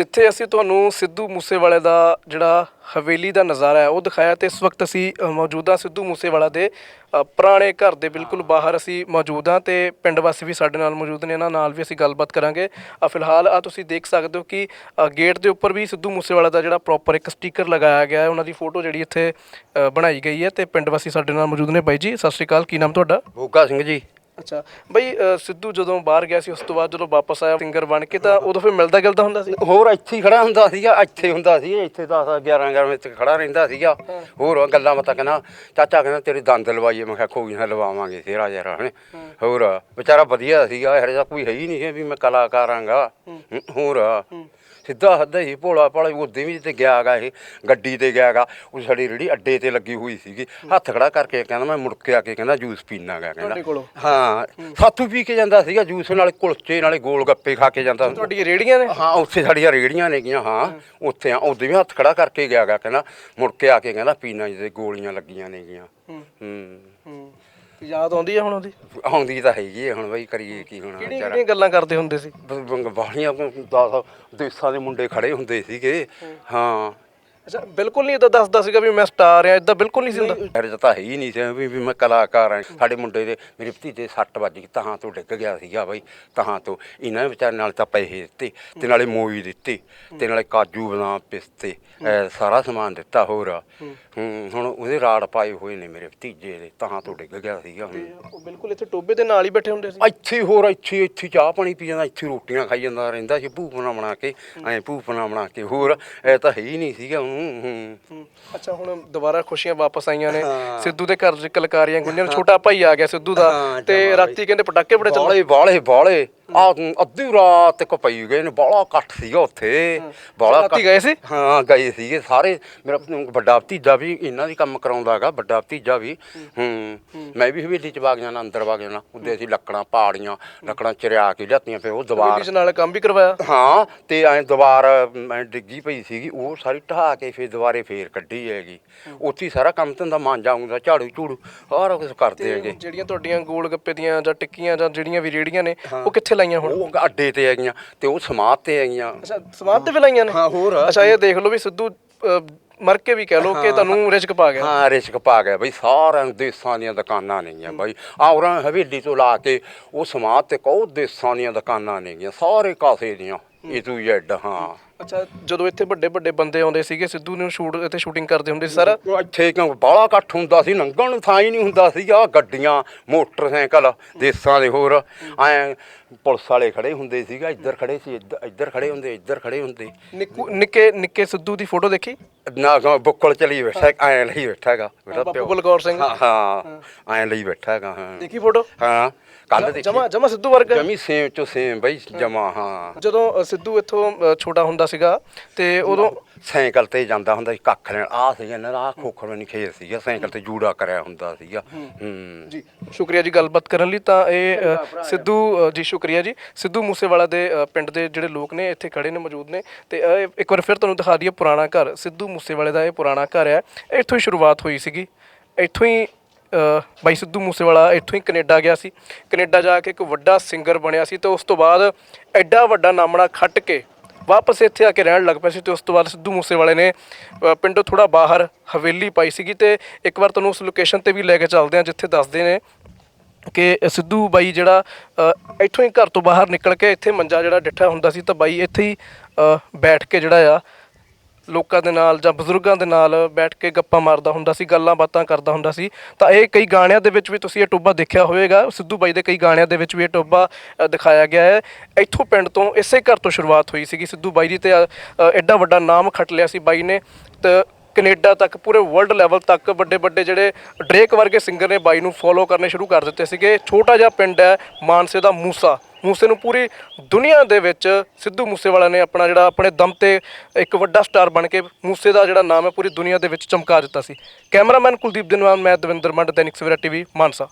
ਜਿੱਥੇ ਅਸੀਂ ਤੁਹਾਨੂੰ ਸਿੱਧੂ ਮੂਸੇਵਾਲੇ ਦਾ ਜਿਹੜਾ ਹਵੇਲੀ ਦਾ ਨਜ਼ਾਰਾ ਹੈ ਉਹ ਦਿਖਾਇਆ ਤੇ ਇਸ ਵਕਤ ਅਸੀਂ ਅ, ਮੌਜੂਦ ਹਾਂ ਸਿੱਧੂ ਮੂਸੇਵਾਲਾ ਦੇ ਅ, ਪੁਰਾਣੇ ਘਰ ਦੇ ਬਿਲਕੁਲ ਬਾਹਰ ਅਸੀਂ ਮੌਜੂਦ ਹਾਂ ਤੇ ਪਿੰਡ ਵਾਸੀ ਵੀ ਸਾਡੇ ਨਾਲ ਮੌਜੂਦ ਨੇ ਇਹਨਾਂ ਨਾਲ ਵੀ ਅਸੀਂ ਗੱਲਬਾਤ ਕਰਾਂਗੇ। ਅ, ਫਿਲਹਾਲ ਆ ਤੁਸੀਂ ਦੇਖ ਸਕਦੇ ਹੋ ਕਿ ਅ, ਗੇਟ ਦੇ ਉੱਪਰ ਵੀ ਸਿੱਧੂ ਮੂਸੇਵਾਲਾ ਦਾ ਜਿਹੜਾ ਪ੍ਰੋਪਰ ਇੱਕ ਸਟicker ਲਗਾਇਆ ਗਿਆ ਹੈ ਉਹਨਾਂ ਦੀ ਫੋਟੋ ਜਿਹੜੀ ਇੱਥੇ ਅ, ਬਣਾਈ ਗਈ ਹੈ ਤੇ ਪਿੰਡ ਵਾਸੀ ਸਾਡੇ ਨਾਲ ਮੌਜੂਦ ਨੇ। ਬਾਈ ਜੀ ਸਤਿ ਸ਼੍ਰੀ ਅਕਾਲ ਕੀ ਨਾਮ ਤੁਹਾਡਾ? ਭੂਕਾ ਸਿੰਘ ਜੀ। ਅੱਛਾ। ਬਈ ਅ, ਸਿੱਧੂ ਜਦੋਂ ਬਾਹਰ ਗਿਆ ਸੀ ਉਸ ਤੋਂ ਬਾਅਦ ਜਦੋਂ ਵਾਪਸ ਆਇਆ ਸਿੰਗਰ ਬਣ ਕੇ ਤਾਂ ਉਦੋਂ ਫਿਰ ਮਿਲਦਾ ਗਿਲਦਾ ਹੁੰਦਾ ਸੀ? ਹੋਰ ਇੱਥੇ ਹੀ ਖੜਾ ਹੁੰਦਾ ਸੀਗਾ ਇੱਥੇ ਹੁੰਦਾ ਸੀ ਇੱਥੇ 10 11 11 ਵਿੱਚ ਖੜਾ ਰਹਿੰਦਾ ਸੀਗਾ। ਹੋਰ ਗੱਲਾਂ ਬਾਤਾਂ ਕਹਿੰਦਾ ਚਾਚਾ ਕਹਿੰਦਾ ਤੇਰੇ ਦੰਦ ਲਵਾਈਏ। ਮੈਂ ਕਿਹਾ ਕੋਈ ਨਾ ਲਵਾਵਾਂਗੇ ਤੇਰਾ ਯਾਰ ਹਣੇ ਹੋਰ ਵਿਚਾਰਾ ਵਧੀਆ ਸੀਗਾ ਇਹੋ ਜਿਹਾ ਕੋਈ ਹੈ ਹੀ ਨਹੀਂ ਵੀ ਮੈਂ ਕਲਾਕਾਰ ਆਂਗਾ ਹੋਰ ਸਿੱਧਾ ਹੱਦਾ ਹੀ ਭੋਲਾ ਭਾਲਾ ਉਹਦੇ ਵੀ ਤੇ ਗਿਆ ਗਾ ਇਹ ਗੱਡੀ ਤੇ ਗਿਆ ਗਾ ਉਹ ਸਾਡੀ ਰੇੜੀ ਅੱਡੇ ਤੇ ਲੱਗੀ ਹੋਈ ਸੀਗੀ। ਹੱਥ ਖੜਾ ਕਰਕੇ ਕਹਿੰਦਾ ਮੈਂ ਮੁੜ ਕੇ ਆ ਕੇ ਕਹਿੰਦਾ ਜੂਸ ਪੀਣਾ ਗਾ ਤੁਹਾਡੇ ਕਹਿੰਦਾ ਕੋਲੋਂ? ਹਾਂ। ਸਾਥੂ ਪੀ ਕੇ ਜਾਂਦਾ ਸੀਗਾ ਜੂਸ ਨਾਲੇ ਕੁਲਚੇ ਨਾਲੇ ਗੋਲ ਗੱਪੇ ਖਾ ਕੇ ਜਾਂਦਾ। ਤੁਹਾਡੀਆਂ ਰੇੜੀਆਂ ਨੇ? ਹਾਂ ਉੱਥੇ ਸਾਡੀਆਂ ਰੇੜੀਆਂ ਨੇਗੀਆਂ ਹਾਂ। ਉੱਥੇ ਆ ਉਹਦੇ ਵੀ ਹੱਥ ਖੜਾ ਕਰਕੇ ਗਿਆ ਗਾ ਕਹਿੰਦਾ ਮੁੜ ਕੇ ਆ ਕੇ ਕਹਿੰਦਾ ਪੀਣਾ ਜਿਹਦੇ ਗੋਲੀਆਂ ਲੱਗੀਆਂ ਨੇਗੀਆਂ। ਹੂੰ। ਯਾਦ ਆਉਂਦੀ ਹੈ ਹੁਣ ਉਹਦੀ? ਆਉਂਦੀ ਤਾਂ ਹੈਗੀ ਹੈ ਹੁਣ ਬਈ ਕਰੀਏ ਕੀ ਹੁਣ ਕਿਹੜੀਆਂ ਗੱਲਾਂ ਕਰਦੇ ਹੁੰਦੇ ਸੀ? ਬਾਹਲੀਆਂ ਦਸ ਦੇਸਾਂ ਦੇ ਮੁੰਡੇ ਖੜੇ ਹੁੰਦੇ ਸੀਗੇ। ਹਾਂ। ਅੱਛਾ ਬਿਲਕੁਲ ਨਹੀਂ ਇਦਾਂ ਦੱਸਦਾ ਸੀਗਾ ਵੀ ਮੈਂ ਸਟਾਰ ਆ ਇਦਾਂ ਬਿਲਕੁਲ ਨਹੀਂ ਸੀ ਹੁੰਦਾ। ਮੇਰੇ ਤਾਂ ਹੈ ਹੀ ਨਹੀਂ ਸੀ ਵੀ ਵੀ ਮੈਂ ਕਲਾਕਾਰ ਹਾਂ। ਸਾਡੇ ਮੁੰਡੇ ਦੇ ਮੇਰੇ ਭਤੀਜੇ ਸੱਟ ਵੱਜ ਗਈ ਤਹਾਂ ਤੋਂ ਡਿੱਗ ਗਿਆ ਸੀਗਾ ਬਾਈ ਤਹਾਂ ਤੋਂ। ਇਹਨਾਂ ਵਿਚਾਰ ਨਾਲ ਤਾਂ ਪੈਸੇ ਦਿੱਤੇ ਤੇ ਨਾਲੇ ਮੋਈ ਦਿੱਤੀ ਤੇ ਨਾਲੇ ਕਾਜੂ ਬਦਾਮ ਪਿਸਤੇ ਸਾਰਾ ਸਮਾਨ ਦਿੱਤਾ ਹੋਰ। ਹੂੰ ਹੁਣ ਉਹਦੇ ਰਾੜ ਪਾਏ ਹੋਏ ਨੇ ਮੇਰੇ ਭਤੀਜੇ ਦੇ ਤਹਾਂ ਤੋਂ ਡਿੱਗ ਗਿਆ ਸੀਗਾ ਹੁਣ। ਉਹ ਬਿਲਕੁਲ ਇੱਥੇ ਟੋਬੇ ਦੇ ਨਾਲ ਹੀ ਬੈਠੇ ਹੁੰਦੇ ਸੀ। ਇੱਥੇ ਹੋਰ ਇੱਥੇ ਇੱਥੇ ਚਾਹ ਪਾਣੀ ਪੀ ਜਾਂਦਾ ਇੱਥੇ ਰੋਟੀਆਂ ਖਾਈ ਜਾਂਦਾ ਰਹਿੰਦਾ ਸੀ ਭੂਪਨਾ ਬਣਾ ਕੇ ਐਂ ਭੂਪਨਾ ਬਣਾ ਕੇ ਹੋਰ ਇਹ ਤਾਂ ਹੈ ਹੀ ਨਹੀਂ ਸੀਗਾ ਹੂੰ ਹੂੰ ਹੂੰ। ਅੱਛਾ ਹੁਣ ਦੁਬਾਰਾ ਖੁਸ਼ੀਆਂ ਵਾਪਸ ਆਈਆਂ ਨੇ। ਸਿੱਧੂ ਦੇ ਘਰ 'ਚ ਕਲਕਾਰੀਆਂ ਗੁੰਜਣ ਛੋਟਾ ਭਾਈ ਆ ਗਿਆ ਸਿੱਧੂ ਦਾ ਤੇ ਰਾਤੀ ਕਹਿੰਦੇ ਪਟਾਕੇ ਬੜੇ ਚੱਲ ਬਾਲੇ ਬਾਲੇ ਬਾਲੇ ਆ ਅੱਧੀ ਰਾਤ ਤੱਕ ਪਈ ਗਏ ਨੇ ਬਾਲਾ ਇਕੱਠ ਸੀਗਾ ਉੱਥੇ। ਬਾਲਾ ਰਾਤੀ ਗਏ ਸੀ? ਹਾਂ ਗਏ ਸੀਗੇ ਸਾਰੇ। ਮੇਰਾ ਵੱਡਾ ਭਤੀਜਾ ਵੀ ਇਹਨਾਂ ਦੀ ਕੰਮ ਕਰਾਉਂਦਾਗਾ ਵੱਡਾ ਭਤੀਜਾ ਵੀ। ਹੂੰ। ਮੈਂ ਵੀ ਹਵੇਲੀ ਚ ਵਗ ਜਾਣਾ ਅੰਦਰ ਵਗ ਜਾਣਾ। ਉਹਦੇ ਅਸੀਂ ਲੱਕੜਾਂ ਪਾੜੀਆਂ ਲੱਕੜਾਂ ਚਰਿਆ ਕੇ ਲਿਆਤੀਆਂ ਫਿਰ ਉਹ ਦੀਵਾਰ ਪੁਲਿਸ ਨਾਲ ਕੰਮ ਵੀ ਕਰਵਾਇਆ? ਹਾਂ ਤੇ ਐ ਦੀਵਾਰ ਮੈਂ ਡਿੱਗੀ ਪਈ ਸੀਗੀ ਉਹ ਸਾਰੀ ਢਹਾ ਕੇ ਫਿਰ ਦੁਬਾਰੇ ਫੇਰ ਕੱਢੀ ਹੈਗੀ। ਉੱਥੇ ਸਾਰਾ ਕੰਮ ਧੰਦਾ ਮਾਂਜਾ ਹੁੰਦਾ ਝਾੜੂ ਝੂੜੂ ਸਾਰਾ ਕੁਝ ਕਰਦੇ ਹੈਗੇ। ਜਿਹੜੀਆਂ ਤੁਹਾਡੀਆਂ ਗੋਲ ਗੱਪੇ ਦੀਆਂ ਜਾਂ ਟਿੱਕੀਆਂ ਜਾਂ ਜਿਹੜੀਆਂ ਵੀ ਰੇੜੀਆਂ ਨੇ ਉਹ ਕਿੱਥੇ ਲਾਈਆਂ ਹੁਣ। ਉਹ ਅੱਡੇ ਤੇ ਹੈਗੀਆਂ ਤੇ ਉਹ ਸਮਾਧ ਤੇ ਹੈਗੀਆਂ। ਅੱਛਾ ਸਮਾਧ ਤੇ ਵੀ ਲਾਈਆਂ ਨੇ? ਹਾਂ, ਹੋਰ। ਅੱਛਾ ਇਹ ਦੇਖ ਲਓ ਵੀ ਸਿੱਧੂ ਮਰ ਕੇ ਵੀ ਕਹਿ ਲਓ ਕਿ ਤੁਹਾਨੂੰ ਰਿਜ਼ਕ ਪਾ ਗਿਆ। ਹਾਂ ਰਿਸ਼ਕ ਪਾ ਗਿਆ ਬਈ ਸਾਰਿਆਂ ਦੇਸਾਂ ਦੀਆਂ ਦੁਕਾਨਾਂ ਨੇਗੀਆਂ ਬਈ। ਆਉਰਾਂ ਹਵੇਲੀ ਤੋਂ ਲਾ ਕੇ ਉਹ ਸਮਾਧ ਤੇ ਕਹੋ ਦੇਸਾਂ ਦੀਆਂ ਦੁਕਾਨਾਂ ਨੇਗੀਆਂ ਸਾਰੇ ਕਾਸੇ ਦੀਆਂ। ਇਹ ਤੂੰ ਜੱਡ ਹਾਂ। ਅੱਛਾ ਜਦੋਂ ਇੱਥੇ ਵੱਡੇ ਵੱਡੇ ਬੰਦੇ ਆਉਂਦੇ ਸੀਗੇ ਸਿੱਧੂ ਨੂੰ ਸ਼ੂਟ ਇੱਥੇ ਸ਼ੂਟਿੰਗ ਕਰਦੇ ਹੁੰਦੇ ਸੀ ਸਾਰਾ? ਇੱਥੇ ਕਿਉਂ? ਬਾਹਲਾ ਇਕੱਠ ਹੁੰਦਾ ਸੀ ਲੰਘਣ ਨੂੰ ਥਾਂ ਹੀ ਨਹੀਂ ਹੁੰਦਾ ਸੀਗਾ ਗੱਡੀਆਂ ਮੋਟਰਸਾਈਕਲ ਦੇਸਾਂ ਦੇ ਹੋਰ। ਐ ਪੁਲਿਸ ਵਾਲੇ ਖੜੇ ਹੁੰਦੇ ਸੀਗਾ ਇੱਧਰ ਖੜੇ ਸੀ ਇੱਧਰ ਇੱਧਰ ਖੜੇ ਹੁੰਦੇ ਇੱਧਰ ਖੜੇ ਹੁੰਦੇ। ਨਿੱਕੂ ਨਿੱਕੇ ਨਿੱਕੇ ਸਿੱਧੂ ਦੀ ਫੋਟੋ ਦੇਖੀ? ਨਾ ਗਾ ਬੁੱਕਲ ਚਲੀ ਬੈਠਾ ਐ ਲਈ ਬੈਠਾ ਹੈਗਾ। ਮੇਰਾ ਬਾਪੂ ਬਲਕੌਰ ਸਿੰਘ। ਹਾਂ ਹਾਂ। ਐ ਲਈ ਬੈਠਾ ਹੈਗਾ ਹਾਂ। ਦੇਖੀ ਫੋਟੋ? ਹਾਂ। ਕੱਲ ਦੇਖੀ। ਜਮਾ ਜਮਾ ਸਿੱਧੂ ਵਰਗਾ ਜਮੀ ਸੇਮ ਚੋ ਸੇਮ ਬਈ ਜਮਾ ਹਾਂ। ਜਦੋਂ ਅ, ਸਿੱਧੂ ਇੱਥੋਂ ਅ, ਛੋਟਾ ਹੁੰਦਾ ਸੀਗਾ ਤੇ ਉਦੋਂ ਸਾਈਕਲ ਤੇ ਜਾਂਦਾ ਹੁੰਦਾ ਸੀ ਕੱਖ ਲੈਣ। ਆ ਸੀਗਾ ਇਹਨਾਂ ਦਾ ਖੋਖਰ ਨਹੀਂ ਖੇਤ ਸੀਗਾ ਸਾਈਕਲ ਤੇ ਜੂੜਾ ਕਰਿਆ ਹੁੰਦਾ ਸੀਗਾ। ਹੂੰ। ਜੀ ਸ਼ੁਕਰੀਆ ਜੀ ਗੱਲਬਾਤ ਕਰਨ ਲਈ। ਤਾਂ ਇਹ ਅ, ਸਿੱਧੂ ਅ, ਜੀ ਸ਼ੁਕਰੀਆ ਜੀ। ਸਿੱਧੂ ਮੂਸੇਵਾਲਾ ਦੇ ਅ, ਪਿੰਡ ਦੇ ਜਿਹੜੇ ਲੋਕ ਨੇ ਇੱਥੇ ਖੜੇ ਨੇ ਮੌਜੂਦ ਨੇ। ਤੇ ਇਹ ਇੱਕ ਵਾਰ ਫਿਰ ਤੁਹਾਨੂੰ ਦਿਖਾ ਦਈਏ ਪੁਰਾਣਾ ਘਰ। ਸਿੱਧੂ ਮੂਸੇਵਾਲੇ ਦਾ ਇਹ ਪੁਰਾਣਾ ਘਰ ਹੈ। ਇੱਥੋਂ ਹੀ ਸ਼ੁਰੂਆਤ ਹੋਈ ਸੀਗੀ। ਇੱਥੋਂ ਹੀ ਬਾਈ ਸਿੱਧੂ ਮੂਸੇਵਾਲਾ ਇੱਥੋਂ ਹੀ ਕੈਨੇਡਾ ਗਿਆ ਸੀ। ਕੈਨੇਡਾ ਜਾ ਕੇ ਇੱਕ ਵੱਡਾ ਸਿੰਗਰ ਬਣਿਆ ਸੀ ਤੇ ਉਸ ਤੋਂ ਬਾਅਦ ਐਡਾ ਵੱਡਾ ਨਾਮਣਾ ਖੱਟ ਕੇ ਵਾਪਸ ਇੱਥੇ ਆ ਕੇ ਰਹਿਣ ਲੱਗ ਪਿਆ ਸੀ ਤੇ ਉਸ ਤੋਂ ਬਾਅਦ ਸਿੱਧੂ ਮੂਸੇਵਾਲੇ ਨੇ ਪਿੰਡੋਂ ਥੋੜਾ ਬਾਹਰ ਹਵੇਲੀ ਪਾਈ ਸੀਗੀ ਤੇ ਇੱਕ ਵਾਰ ਤੁਹਾਨੂੰ ਉਸ ਲੋਕੇਸ਼ਨ ਤੇ ਵੀ ਲੈ ਕੇ ਚੱਲਦੇ ਹਾਂ ਜਿੱਥੇ ਦੱਸਦੇ ਨੇ ਕਿ ਸਿੱਧੂ ਬਾਈ ਜਿਹੜਾ ਇੱਥੋਂ ਹੀ ਘਰ ਤੋਂ ਬਾਹਰ ਨਿਕਲ ਕੇ ਇੱਥੇ ਮੰਜਾ ਜਿਹੜਾ ਡਿੱਠਾ ਹੁੰਦਾ ਸੀ ਤਾਂ ਬਾਈ ਇੱਥੇ ਹੀ ਬੈਠ ਕੇ ਜਿਹੜਾ ਆ ਲੋਕਾਂ ਦੇ ਨਾਲ ਜਾਂ ਬਜ਼ੁਰਗਾਂ ਦੇ ਨਾਲ ਬੈਠ ਕੇ ਗੱਪਾਂ ਮਾਰਦਾ ਹੁੰਦਾ ਸੀ, ਗੱਲਾਂ ਬਾਤਾਂ ਕਰਦਾ ਹੁੰਦਾ ਸੀ। ਤਾਂ ਇਹ ਕਈ ਗਾਣਿਆਂ ਦੇ ਵਿੱਚ ਵੀ ਤੁਸੀਂ ਇਹ ਟੋਬਾ ਦੇਖਿਆ ਹੋਵੇਗਾ। ਸਿੱਧੂ ਬਾਈ ਦੇ ਕਈ ਗਾਣਿਆਂ ਦੇ ਵਿੱਚ ਵੀ ਇਹ ਟੋਬਾ ਦਿਖਾਇਆ ਗਿਆ ਹੈ। ਇੱਥੋਂ ਪਿੰਡ ਤੋਂ ਇਸੇ ਘਰ ਤੋਂ ਸ਼ੁਰੂਆਤ ਹੋਈ ਸੀਗੀ ਸਿੱਧੂ ਬਾਈ ਦੀ ਤੇ ਐਡਾ ਵੱਡਾ ਨਾਮ ਖੱਟ ਲਿਆ ਸੀ ਬਾਈ ਨੇ। ਤੇ ਕੈਨੇਡਾ ਤੱਕ, ਪੂਰੇ ਵਰਲਡ ਲੈਵਲ ਤੱਕ ਵੱਡੇ ਵੱਡੇ ਜਿਹੜੇ ਡਰੇਕ ਵਰਗੇ ਸਿੰਗਰ ਨੇ ਬਾਈ ਨੂੰ ਫੋਲੋ ਕਰਨੇ ਸ਼ੁਰੂ ਕਰ ਦਿੱਤੇ ਸੀਗੇ। ਛੋਟਾ ਜਿਹਾ ਪਿੰਡ ਹੈ ਮਾਨਸੇ ਦਾ ਮੂਸਾ। ਮੂਸੇ ਨੂੰ ਪੂਰੀ ਦੁਨੀਆ ਦੇ ਵਿੱਚ ਸਿੱਧੂ ਮੂਸੇਵਾਲਾ ਨੇ ਆਪਣਾ ਜਿਹੜਾ ਆਪਣੇ ਦਮ ਤੇ ਇੱਕ ਵੱਡਾ ਸਟਾਰ ਬਣ ਕੇ ਮੂਸੇ ਦਾ ਜਿਹੜਾ ਨਾਮ ਹੈ ਪੂਰੀ ਦੁਨੀਆ ਦੇ ਵਿੱਚ ਚਮਕਾ ਦਿੱਤਾ ਸੀ। ਕੈਮਰਾਮੈਨ ਕੁਲਦੀਪ ਦਿਨਵਾਨ ਮੈਂ ਦਵਿੰਦਰ ਮੰਡ, ਦੈਨਿਕ ਸਵੇਰਾ ਟੀਵੀ, ਮਾਨਸਾ।